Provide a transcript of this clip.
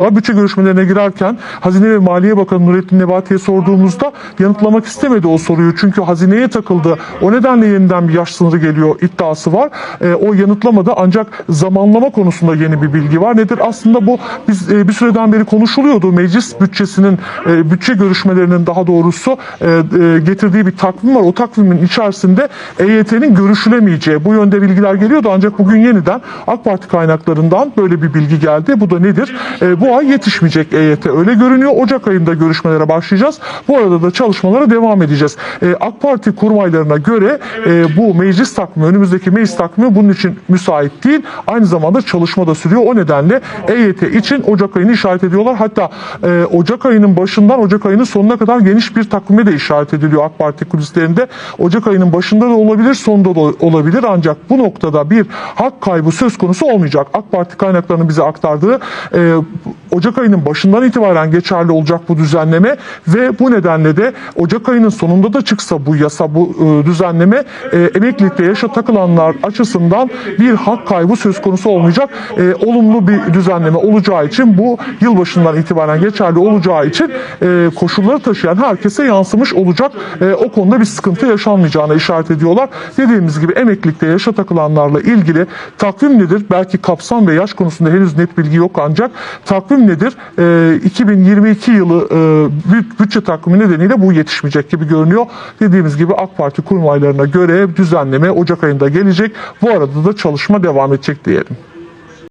Bütçe görüşmelerine girerken Hazine ve Maliye Bakanı Nurettin Nebati'ye sorduğumuzda yanıtlamak istemedi o soruyu. Çünkü hazineye takıldı. O nedenle yeniden bir yaş sınırı geliyor iddiası var. E, o yanıtlamadı ancak zamanlama konusunda yeni bir bilgi var. Nedir? Aslında bu biz e, bir süreden beri konuşuluyordu. Meclis bütçesinin e, bütçe görüşmelerinin daha doğrusu e, e, getirdiği bir takvim var. O takvimin içerisinde EYT'nin görüşülemeyeceği bu yönde bilgiler geliyordu. Ancak bugün yeniden AK Parti kaynaklarından böyle bir bilgi geldi. Bu da nedir? E, bu ay yetişmeyecek EYT. Öyle görünüyor. Ocak ayında görüşmelere başlayacağız. Bu arada da çalışmalara devam edeceğiz. E, AK Parti kurmaylarına göre e, bu meclis takvimi, önümüzdeki meclis takvimi bunun için müsait değil. Aynı zamanda çalışma da sürüyor. O nedenle EYT için Ocak ayını işaret ediyorlar. Hatta e, Ocak ayının başından Ocak ayının sonuna kadar geniş bir takvime de işaret ediliyor AK Parti kulislerinde. Ocak ayının başında da olabilir, sonunda da olabilir. Ancak bu noktada bir hak kaybı söz konusu olmayacak. AK Parti kaynaklarının bize aktardığı e, Ocak ayının başından itibaren geçerli olacak bu düzenleme ve bu nedenle de Ocak ayının sonunda da çıksa bu yasa, bu e, düzenleme e, emeklilikte yaşa takılanlar açısından bir hak kaybı söz konusu olmayacak. E, olumlu bir düzenleme olacağı için bu yılbaşından itibaren geçerli olacağı için e, koşulları taşıyan herkese yansımış olacak. E, o konuda bir sıkıntı yaşanmayacağına işaret ediyorlar. Dediğimiz gibi emeklilikte yaşa takılanlarla ilgili takvim nedir? Belki kapsam ve yaş konusunda henüz net bilgi yok ancak takvim nedir? E, 2022 yılı e, büt- bütçe takvimi nedeniyle bu yetişmeyecek gibi görünüyor. Dediğimiz gibi AK Parti kurmaylarına göre düzenleme Ocak ayında gelecek. Bu arada da çalışma devam edecek diyelim.